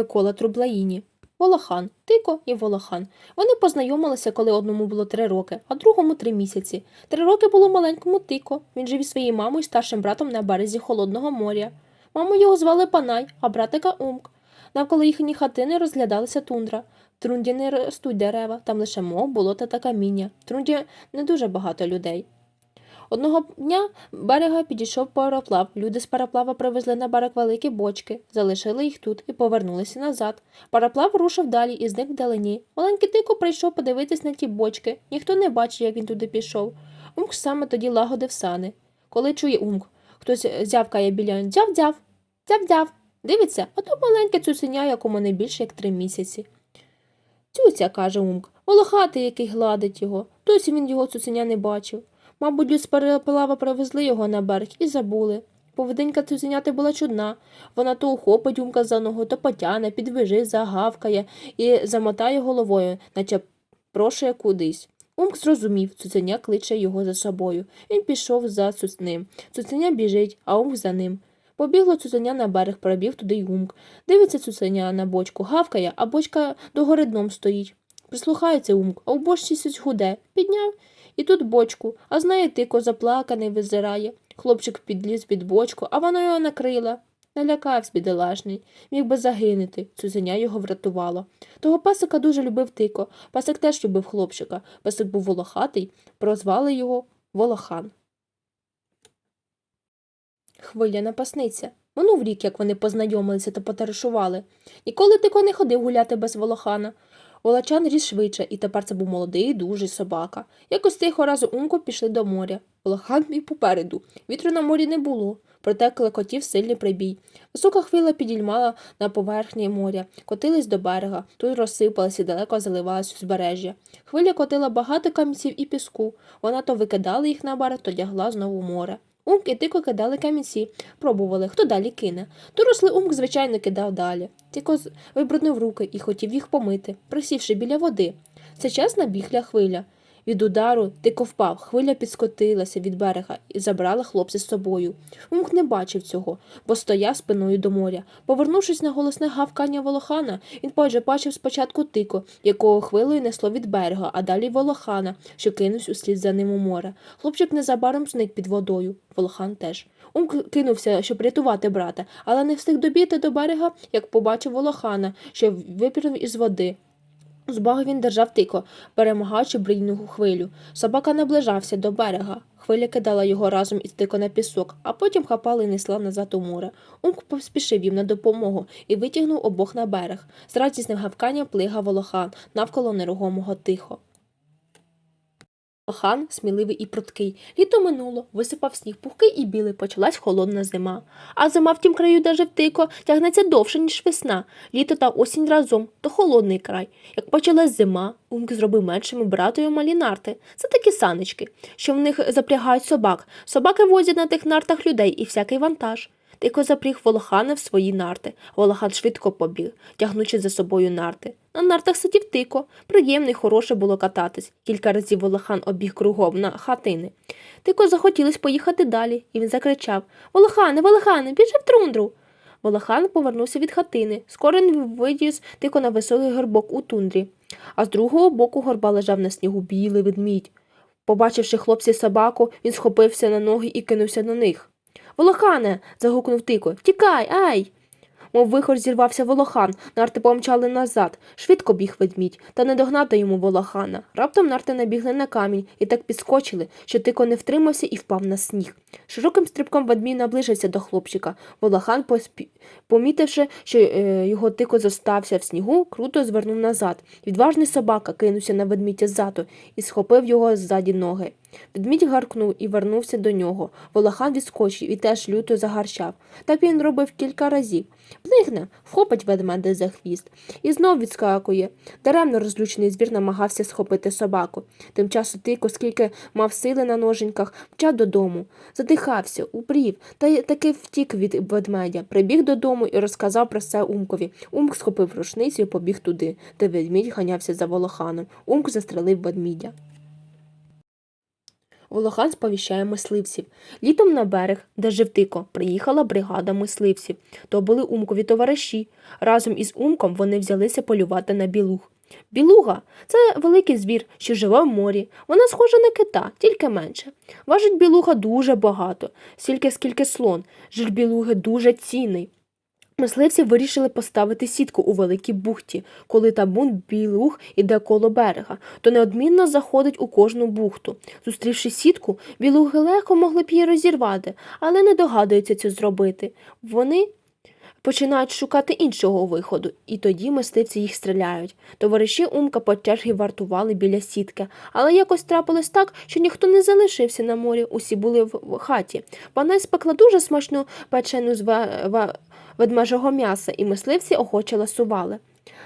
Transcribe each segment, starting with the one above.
Микола Трублаїні. Волохан, Тико і Волохан. Вони познайомилися, коли одному було три роки, а другому три місяці. Три роки було маленькому Тико. Він жив із своєю мамою і старшим братом на березі Холодного моря. Маму його звали Панай, а братика Умк. Навколо їхні хатини розглядалася тундра. В Трунді не ростуть дерева, там лише мох, болота та каміння. В Трунді не дуже багато людей. Одного дня берега підійшов пароплав. Люди з пароплава привезли на берег великі бочки, залишили їх тут і повернулися назад. Пароплав рушив далі і зник вдалині. Маленький тико прийшов подивитись на ті бочки. Ніхто не бачив, як він туди пішов. Умк саме тоді лагодив сани. Коли чує Умк, хтось зявкає біля дзяв-дзяв, дзяв-дзяв. Дивиться, а то маленьке цуценя, якому не більше як три місяці. Цюця, каже Умк, волохатий, який гладить його. Досі він його цуценя не бачив. Мабуть, з переплава привезли його на берег і забули. Поведенька цуценяти була чудна. Вона то ухопить умка за ногу, то потяне, підвижи, загавкає і замотає головою, наче прошує кудись. Умк зрозумів, цуценя кличе його за собою. Він пішов за цуцним. Цуценя біжить, а умк за ним. Побігло цуценя на берег, пробіг туди й умк. Дивиться цуценя на бочку, гавкає, а бочка догори дном стоїть. Прислухається умк, а у бочці щось худе. Підняв і тут бочку, а знає тико заплаканий визирає. Хлопчик підліз під бочку, а вона його накрила. Налякався бідолашний, міг би загинути. Цуценя його врятувало. Того пасика дуже любив тико. Пасик теж любив хлопчика. Пасик був волохатий, прозвали його Волохан. Хвиляна пасниця. Минув рік, як вони познайомилися та потаришували. Ніколи тико не ходив гуляти без волохана. Волочан ріс швидше, і тепер це був молодий, дужий собака. Якось тихо разу умко пішли до моря. Волохан мій попереду. Вітру на морі не було, проте клекотів сильний прибій. Висока хвиля підіймала на поверхні моря, котились до берега, тут розсипалась і далеко заливалась узбережжя. Хвиля котила багато камінців і піску. Вона то викидала їх на берег, то лягла знову в море. Умк і тико кидали камінці, пробували, хто далі кине. Дорослий умк, звичайно, кидав далі. Тико вибруднув руки і хотів їх помити, присівши біля води. Це час набігла хвиля. Від удару тико впав, хвиля підскотилася від берега і забрала хлопця з собою. Умк не бачив цього, бо стояв спиною до моря. Повернувшись на голосне гавкання волохана, він позже бачив спочатку тико, якого хвилею несло від берега, а далі волохана, що кинувся услід за ним у море. Хлопчик незабаром зник під водою. Волохан теж. Умк кинувся, щоб рятувати брата, але не встиг добігти до берега, як побачив волохана, що випірнув із води. З бага він держав тико, перемагаючи брійну хвилю. Собака наближався до берега. Хвиля кидала його разом із тико на пісок, а потім хапала і несла назад у море. Умк поспішив їм на допомогу і витягнув обох на берег. З радісним гавканням плигав волохан навколо нерухомого тихо. Хан сміливий і пруткий. Літо минуло, висипав сніг пухкий і білий, почалась холодна зима. А зима в тім краю, жив тико, тягнеться довше, ніж весна. Літо та осінь разом, то холодний край. Як почалась зима, Умк зробив меншими братою малі нарти. Це такі санички, що в них запрягають собак. Собаки возять на тих нартах людей і всякий вантаж. Тико запріг Волохана в свої нарти. Волохан швидко побіг, тягнучи за собою нарти. На нартах сидів тико. Приємно й хороше було кататись. Кілька разів Волохан обіг кругом на хатини. Тико захотілось поїхати далі, і він закричав Волохане, Волохане, біжи в трундру. Волохан повернувся від хатини. Скоро він видіз тико на високий горбок у тундрі, а з другого боку горба лежав на снігу білий ведмідь. Побачивши хлопців собаку, він схопився на ноги і кинувся на них. Волохане. загукнув тико. Тікай, ай. Мов вихор зірвався волохан, нарти помчали назад. Швидко біг ведмідь, та не догнати йому волохана. Раптом нарти набігли на камінь і так підскочили, що тико не втримався і впав на сніг. Широким стрибком ведмідь наближився до хлопчика. Волохан, поспі... помітивши, що е, його тико зостався в снігу, круто звернув назад. Відважний собака кинувся на ведмідя ззаду і схопив його ззаді ноги. Ведмідь гаркнув і вернувся до нього. Волохан відскочив і теж люто загарчав. Так він робив кілька разів. Плигне, вхопить ведмедя за хвіст і знов відскакує. Даремно розлючений звір намагався схопити собаку. Тим часом тико, скільки мав сили на ноженьках, мчав додому. Задихався, упрів, та таки втік від ведмедя. Прибіг додому і розказав про це Умкові. Умк схопив рушницю і побіг туди, де ведмідь ганявся за волоханом. Умк застрелив ведмідя. Волохан сповіщає мисливців. Літом на берег, де жив тико, приїхала бригада мисливців. То були умкові товариші. Разом із умком вони взялися полювати на білуг. Білуга це великий звір, що живе в морі. Вона схожа на кита, тільки менше. Важить білуга дуже багато, стільки скільки слон. Жир білуги дуже цінний. Мисливці вирішили поставити сітку у великій бухті. Коли табун білуг іде коло берега, то неодмінно заходить у кожну бухту. Зустрівши сітку, білуги легко могли б її розірвати, але не догадуються це зробити. Вони починають шукати іншого виходу, і тоді мисливці їх стріляють. Товариші Умка по чергі вартували біля сітки, але якось трапилось так, що ніхто не залишився на морі, усі були в хаті. Вона спекла дуже смачну печену з ве- ве- ведмежого м'яса, і мисливці охоче ласували.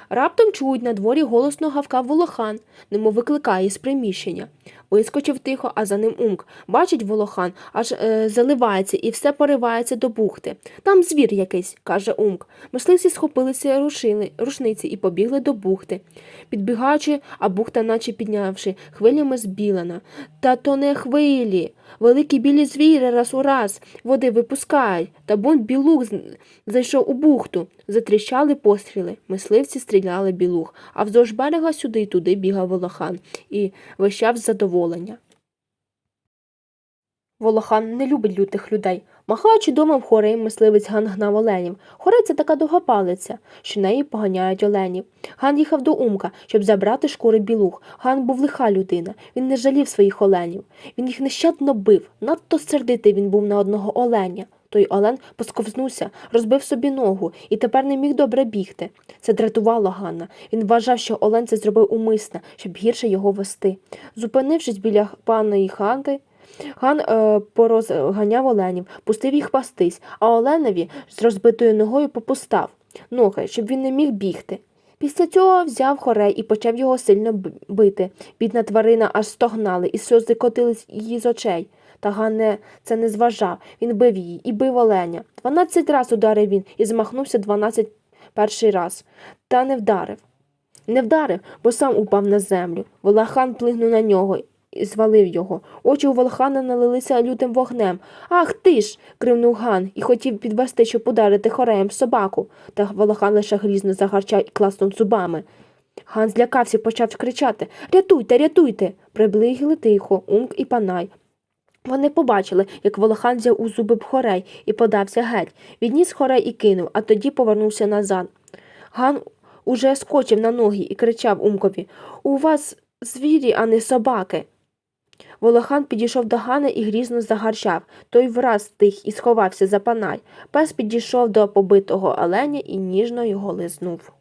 Раптом чують на дворі голосно гавкав волохан, немов викликає з приміщення. Вискочив тихо, а за ним умк. Бачить волохан, аж е, заливається і все поривається до бухти. Там звір якийсь, каже умк. Мисливці схопилися рушили, рушниці і побігли до бухти. Підбігаючи, а бухта, наче піднявши, хвилями збілена. Та то не хвилі. Великі білі звіри раз у раз води випускають. Та бун білух зайшов у бухту. Затріщали постріли. Мисливці стріляли білух, а вздовж берега сюди й туди бігав волохан і вищав з задоволення. Волохан не любить лютих людей. Махаючи домом хорей, мисливець Ган гнав оленів. Хорей це така довга палиця, що неї поганяють оленів. Ган їхав до Умка, щоб забрати шкури білух. Ган був лиха людина. Він не жалів своїх оленів. Він їх нещадно бив. Надто сердитий він був на одного оленя. Той олен посковзнувся, розбив собі ногу і тепер не міг добре бігти. Це дратувало Ганна. Він вважав, що олен це зробив умисне, щоб гірше його вести. Зупинившись біля паної хати, Ган е, порозганяв оленів, пустив їх пастись, а оленеві з розбитою ногою попустав ноги, щоб він не міг бігти. Після цього взяв хорей і почав його сильно бити. Бідна тварина аж стогнали, і сльози котились її з очей. Та не, це не зважав. Він бив її і бив оленя. Дванадцять раз ударив він і змахнувся дванадцять перший раз. Та не вдарив. Не вдарив, бо сам упав на землю. Волохан плигнув на нього і звалив його. Очі у Волохана налилися лютим вогнем. Ах ти ж. кривнув Ган і хотів підвести, щоб ударити хореєм собаку. Та Волохан лише грізно загарчав і класнув зубами. Ган злякався, почав кричати Рятуйте, рятуйте. Приблигли тихо, Умк і панай. Вони побачили, як Волохан взяв у зуби хорей і подався геть. Відніс хорей і кинув, а тоді повернувся назад. Ган уже скочив на ноги і кричав Умкові У вас звірі, а не собаки. Волохан підійшов до Гана і грізно загарчав. Той враз стих і сховався за панай. Пес підійшов до побитого оленя і ніжно його лизнув.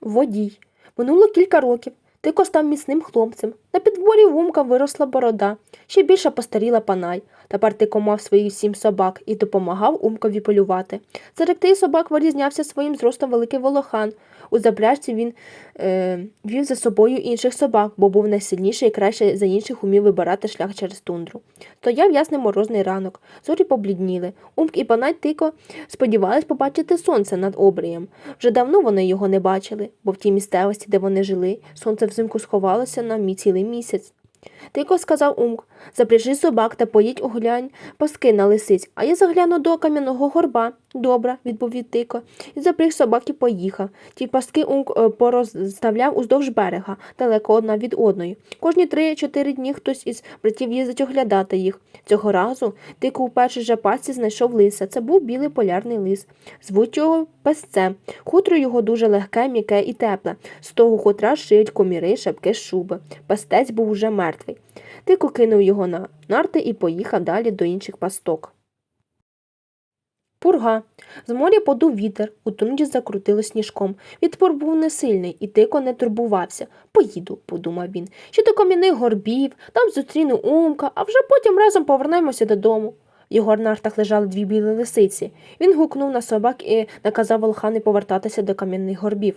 Водій. Минуло кілька років. Тико став міцним хлопцем. На підборі вумка виросла борода, ще більше постаріла панай. Тепер тико мав своїх сім собак і допомагав умкові полювати. Серед тих собак вирізнявся своїм зростом великий волохан. У запряжці він е, вів за собою інших собак, бо був найсильніший і краще за інших умів вибирати шлях через тундру. Стояв ясний морозний ранок, зорі поблідніли. Умк і панай тико сподівались побачити сонце над обрієм. Вже давно вони його не бачили, бо в тій місцевості, де вони жили, сонце взимку сховалося на мій цілий місяць. Тико сказав Умк, запряжи собак та поїдь оглянь паски на лисиць, а я загляну до кам'яного горба. Добре, відповів Тико, і запряг собак і поїхав. Ті паски Умк е, порозставляв уздовж берега, далеко одна від одної. Кожні три-чотири дні хтось із братів їздить оглядати їх. Цього разу Тико у першій же пасці знайшов лиса. Це був білий полярний лис. Звуть його песцем. Хутро його дуже легке, м'яке і тепле. З того хутра шиють коміри, шапки, шуби. Пастець був уже мертвий. Тико кинув його на нарти і поїхав далі до інших пасток. Пурга. З моря подув вітер, у тунді закрутило сніжком. Відпор був не сильний, і тико не турбувався. Поїду, подумав він. Ще до кам'яних горбів, там зустріну умка, а вже потім разом повернемося додому. В його нартах лежали дві білі лисиці. Він гукнув на собак і наказав волхани повертатися до кам'яних горбів.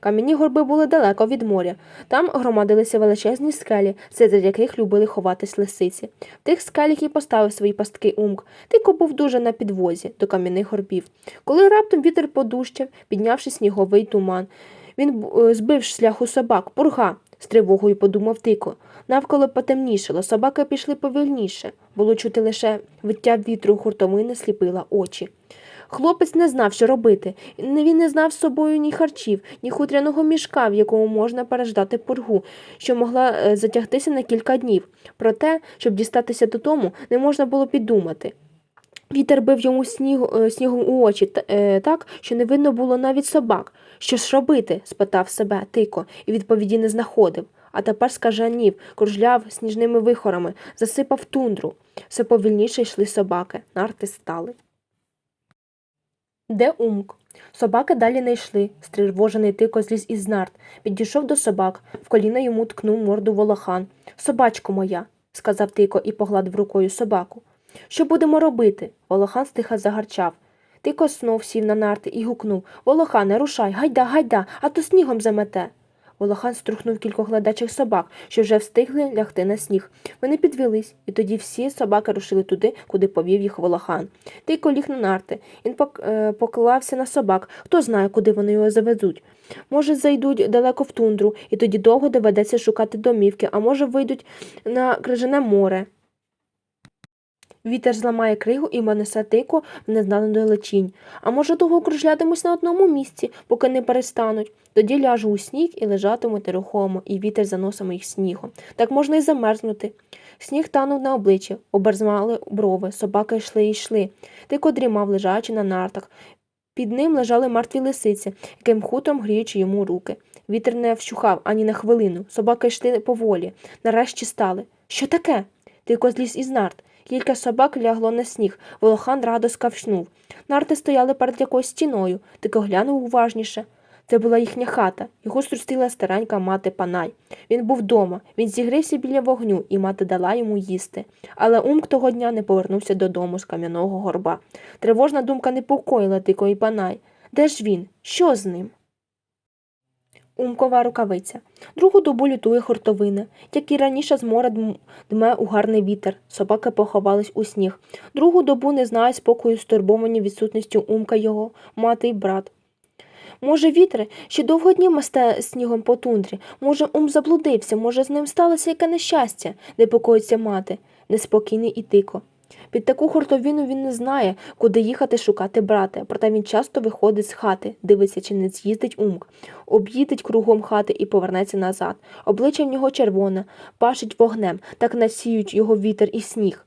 Кам'яні горби були далеко від моря. Там громадилися величезні скелі, серед яких любили ховатись лисиці. В тих скелях і поставив свої пастки умк. Тико був дуже на підвозі до кам'яних горбів. Коли раптом вітер подущав, піднявши сніговий туман. Він е, збив шляху собак, пурга. з тривогою подумав тико. Навколо потемнішало, собаки пішли повільніше. Було чути лише виття вітру хуртовини сліпила очі. Хлопець не знав, що робити. Він не знав з собою ні харчів, ні хутряного мішка, в якому можна переждати пургу, що могла е, затягтися на кілька днів. Проте, щоб дістатися додому, не можна було підумати. Вітер бив йому снігу, е, снігом у очі е, так, що не видно було навіть собак. Що ж робити? спитав себе тико, і відповіді не знаходив. А тепер скажанів, кружляв сніжними вихорами, засипав тундру. Все повільніше йшли собаки, нарти стали. Де умк? Собаки далі не йшли. Стривожений тико зліз із нарт. Підійшов до собак. В коліна йому ткнув морду волохан. Собачко моя, сказав тико і погладив рукою собаку. Що будемо робити? Волохан стиха загарчав. Тико знов сів на нарти і гукнув Волохане, рушай, гайда, гайда, а то снігом замете. Волохан струхнув кількох гладачих собак, що вже встигли лягти на сніг. Вони підвелись, і тоді всі собаки рушили туди, куди повів їх волохан. Тико ліг на нарти. Він пок- е, поклався на собак. Хто знає, куди вони його завезуть. Може, зайдуть далеко в тундру, і тоді довго доведеться шукати домівки, а може, вийдуть на крижане море. Вітер зламає кригу і понесе тику в незнану далечінь. А може, довго кружлятимусь на одному місці, поки не перестануть. Тоді ляжу у сніг і лежатиму нерухомо, і вітер заносимо їх снігом. Так можна й замерзнути. Сніг танув на обличчі, оберзмали брови, собаки йшли і йшли. Тико дрімав, лежачи на нартах. Під ним лежали мертві лисиці, яким хутром гріючи йому руки. Вітер не вщухав ані на хвилину. Собаки йшли поволі. Нарешті стали. Що таке? Тико зліз із нарт. Кілька собак лягло на сніг. Волохан радо скавчнув. Нарти стояли перед якоюсь стіною. Тико глянув уважніше. Це була їхня хата. Його зустріла старенька мати Панай. Він був вдома, він зігрівся біля вогню, і мати дала йому їсти. Але Умк того дня не повернувся додому з кам'яного горба. Тривожна думка непокоїла Тико і Панай. Де ж він? Що з ним? Умкова рукавиця. Другу добу лютує хуртовина, як і раніше з моря дм- дме угарний вітер. Собаки поховались у сніг. Другу добу не знає спокою, стурбовані відсутністю умка його, мати й брат. Може, вітер ще довго дні масте снігом по тундрі, може, ум заблудився, може, з ним сталося яке нещастя, непокоїться мати, неспокійний і тико. Під таку хуртовину він не знає, куди їхати шукати брата, проте він часто виходить з хати, дивиться, чи не з'їздить умк, об'їдить кругом хати і повернеться назад. Обличчя в нього червоне, пашить вогнем, так насіють його вітер і сніг.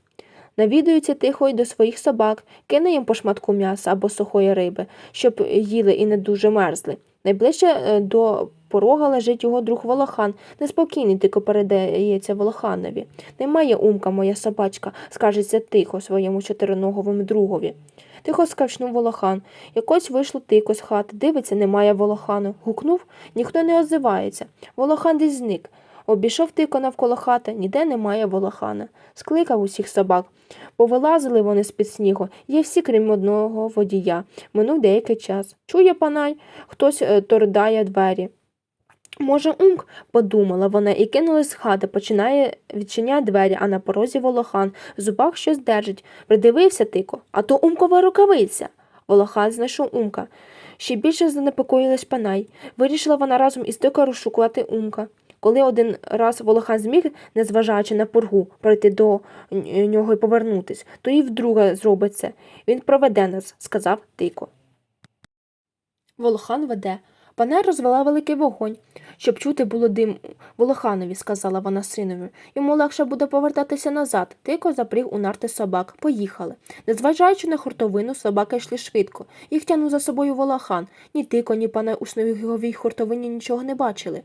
Навідується тихо й до своїх собак, кине їм по шматку м'яса або сухої риби, щоб їли і не дуже мерзли. Найближче е, до порога лежить його друг Волохан, неспокійний тико передається Волоханові. Немає умка, моя собачка, скажеться тихо своєму чотириноговому другові. Тихо скавчнув Волохан. Якось вийшло тихо з хати, дивиться, немає Волохану. Гукнув, ніхто не озивається. Волохан десь зник. Обійшов тико навколо хати, ніде немає волохана. Скликав усіх собак. Повилазили вони з-під снігу, є всі, крім одного водія. Минув деякий час. Чує панай, хтось е, тордає двері. Може, умк, подумала вона і кинулась з хати, починає відчиняє двері, а на порозі волохан, зубах щось держить. Придивився тико, а то умкова рукавиця. Волохан знайшов умка. Ще більше занепокоїлась панай. Вирішила вона разом із тико розшукувати умка. Коли один раз Волохан зміг, незважаючи на пургу, пройти до нього і повернутись, то і вдруге зробить це. Він проведе нас, сказав Тико. Волохан веде. Панай розвела великий вогонь. Щоб чути було дим Волоханові, сказала вона синові. Йому легше буде повертатися назад. Тико запріг у нарти собак. Поїхали. Незважаючи на хуртовину, собаки йшли швидко. Їх тягнув за собою Волохан. Ні тико, ні панай у сніговій хуртовині нічого не бачили.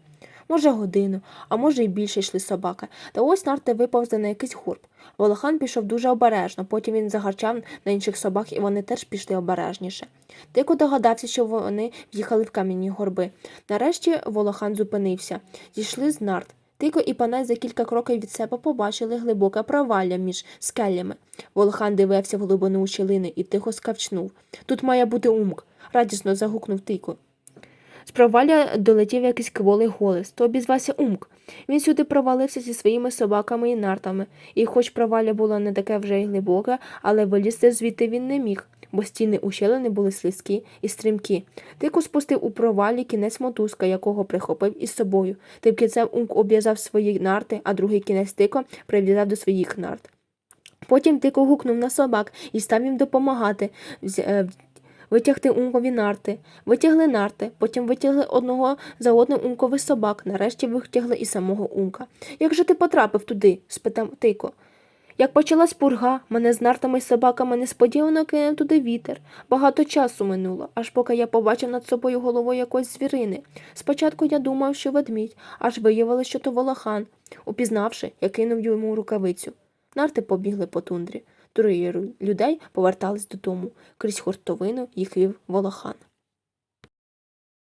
Може, годину, а може, й більше йшли собаки. Та ось нарти виповзли на якийсь гурб. Волохан пішов дуже обережно, потім він загарчав на інших собак, і вони теж пішли обережніше. Тико догадався, що вони в'їхали в кам'яні горби. Нарешті Волохан зупинився. Зійшли з нарт. Тико і панай за кілька кроків від себе побачили глибоке провалля між скелями. Волохан дивився в глибину щілини і тихо скавчнув. Тут має бути умк, радісно загукнув Тико. З провалля долетів якийсь кволий голос, то обізвався Умк. Він сюди провалився зі своїми собаками і нартами, і хоч провалля було не таке вже й глибоке, але вилізти звідти він не міг. бо стіни ущелини були слизькі і стрімкі. Тико спустив у провалі кінець мотузка, якого прихопив із собою. Тим кінцем Унк обв'язав свої нарти, а другий кінець тико прив'язав до своїх нарт. Потім тико гукнув на собак і став їм допомагати. Витягти ункові нарти, витягли нарти, потім витягли одного за одним ункових собак, нарешті витягли і самого унка. Як же ти потрапив туди? спитав Тико. Як почалась пурга, мене з нартами й собаками несподівано кинув туди вітер. Багато часу минуло, аж поки я побачив над собою головою якоїсь звірини. Спочатку я думав, що ведмідь, аж виявилось, що то волохан. Упізнавши, я кинув йому рукавицю. Нарти побігли по тундрі. Троє людей повертались додому. Крізь хуртовину їх вів волохан.